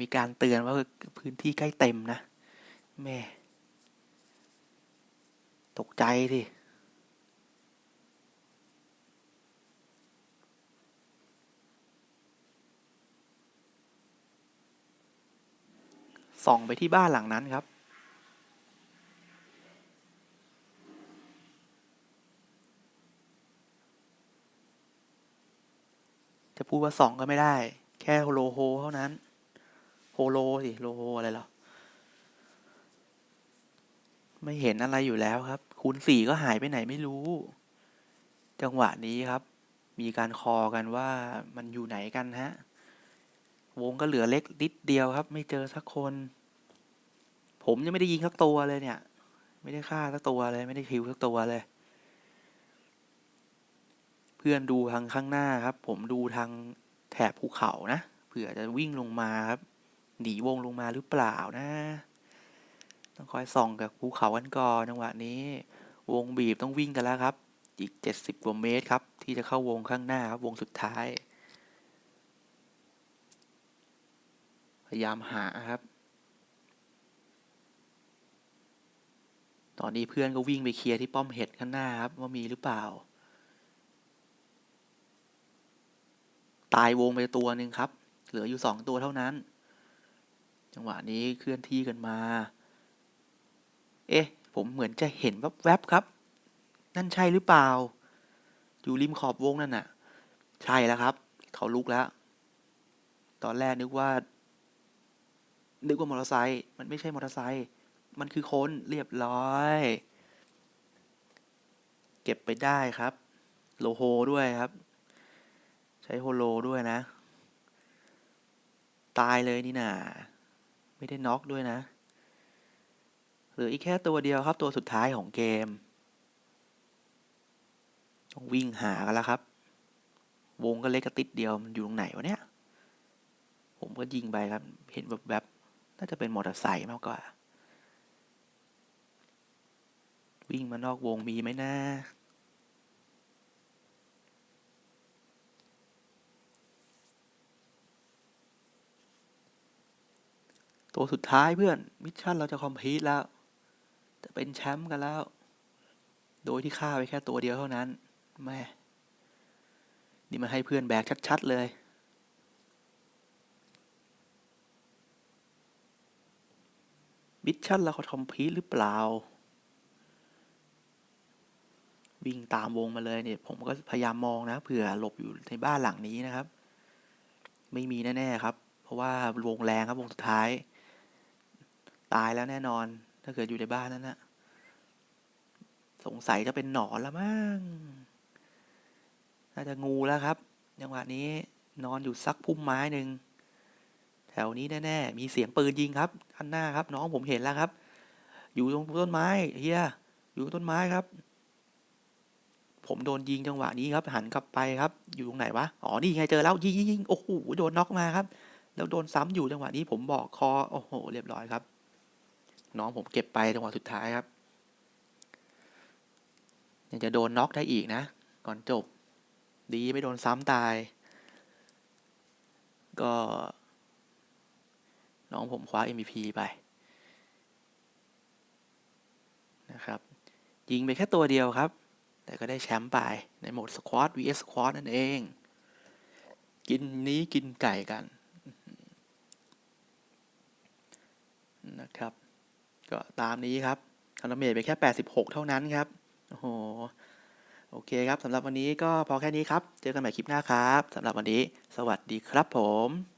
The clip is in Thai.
มีการเตือนว่าพื้นที่ใกล้เต็มนะ แม่ ตกใจสิส่องไปที่บ้านหลังนั้นครับ จะพูดว่าส่องก็ไม่ได้ แค่โลโฮเท่านั้น โฮโลสิโลโฮอะไรหรอ ไม่เห็นอะไรอยู่แล้วครับ คูณสี่ก็หายไปไหนไม่รู้ จังหวะนี้ครับ มีการคอกันว่ามันอยู่ไหนกันฮะ วงก็เหลือเล็กนิดเดียวครับ ไม่เจอสักคน ผมยังไม่ได้ยิงสักตัวเลยเนี่ย ไม่ได้ฆ่าสักตัวเลย ไม่ได้คิวสักตัวเลย เพื่อนดูทางข้างหน้าครับ ผมดูทางแถบภูเขานะเผื่อจะวิ่งลงมาครับ หนีวงลงมาหรือเปล่านะ ต้องคอยส่องกับภูเขากันก่อนจังหวะนี้ วงบีบต้องวิ่งกันแล้วครับ อีกเจ็ดสิบกว่าเมตรครับ ที่จะเข้าวงข้างหน้าครับวงสุดท้าย พยายามหาครับ ตอนนี้เพื่อนก็วิ่งไปเคลียร์ที่ป้อมเห็ดข้างหน้าครับว่ามีหรือเปล่าตายวงไปตัวหนึ่งครับ เหลืออยู่สองตัวเท่านั้น จังหวะนี้เคลื่อนที่กันมา เอ๊ะ ผมเหมือนจะเห็นแวบๆครับ นั่นใช่หรือเปล่า อยู่ริมขอบวงนั่นน่ะ ใช่แล้วครับ เขาลุกแล้ว ตอนแรกนึกว่า นึกว่ามอเตอร์ไซค์ มันไม่ใช่มอเตอร์ไซค์ มันคือคนเรียบร้อย เก็บไปได้ครับ โลโฮด้วยครับ ใช้โฮโลด้วยนะ ตายเลยนี่นา ไม่ได้น็อกด้วยนะหลืออีกแค่ตัวเดียวครับตัวสุดท้ายของเกม ต้องวิ่งหากันแล้วครับ วงก็เล็กกระติดเดียวมันอยู่ตรงไหนวะเนี่ย ผมก็ยิงไปครับ เห็นแบบแบบน่าจะเป็นมอเตอร์ไซค์มากกว่า วิ่งมานอกวงมีไหมนะ ตัวสุดท้ายเพื่อนมิชชั่นเราจะคอมพลีทแล้ว จะเป็นแชมป์กันแล้ว โดยที่ฆ่าไปแค่ตัวเดียวเท่านั้นแม่นี่มันให้เพื่อนแบกชัดๆเลยมิชชั่นเราคอมพลีทหรือเปล่า วิ่งตามวงมาเลยเนี่ย ผมก็พยายามมองนะเผื่อหลบอยู่ในบ้านหลังนี้นะครับ ไม่มีแน่ ๆ ครับ เพราะว่าวงแรงครับวงสุดท้าย ตายแล้วแน่นอน ถ้าเกิดอยู่ในบ้านนั้นนะสงสัยจะเป็นหนอนละมั้งน่าจะงูแล้วครับจังหวะนี้นอนอยู่ซักพุ่มไม้หนึ่งแถวนี้แน่ๆมีเสียงปืนยิงครับข้างหน้าครับ น้องผมเห็นแล้วครับ อยู่ตรงต้นไม้เฮียอยู่ตรงต้นไม้ครับ ผมโดนยิงจังหวะนี้ครับหันกลับไปครับ อยู่ตรงไหนวะอ๋อนี่ไงเจอแล้วยิงยิงยิงโอ้โหโดนน็อกมาครับ แล้วโดนซ้ำอยู่จังหวะนี้ผมบอกคอโอ้โห เรียบร้อยครับ น้องผมเก็บไปจังหวะสุดท้ายครับยังจะโดนน็อกได้อีกนะ ก่อนจบ ดีไม่โดนซ้ำตาย ก็ น้องผมคว้า MVP ไปนะครับ ยิงไปแค่ตัวเดียวครับ แต่ก็ได้แชมป์ไปในโหมดสควอต vs สควอตนั่นเอง กินนี้กินไก่กันนะครับ ก็ตามนี้ครับทำดาเมจไปแค่ 86 เท่านั้นครับ โอ้โห โอเคครับสำหรับวันนี้ก็พอแค่นี้ครับ เจอกันใหม่คลิปหน้าครับสำหรับวันนี้ สวัสดีครับผม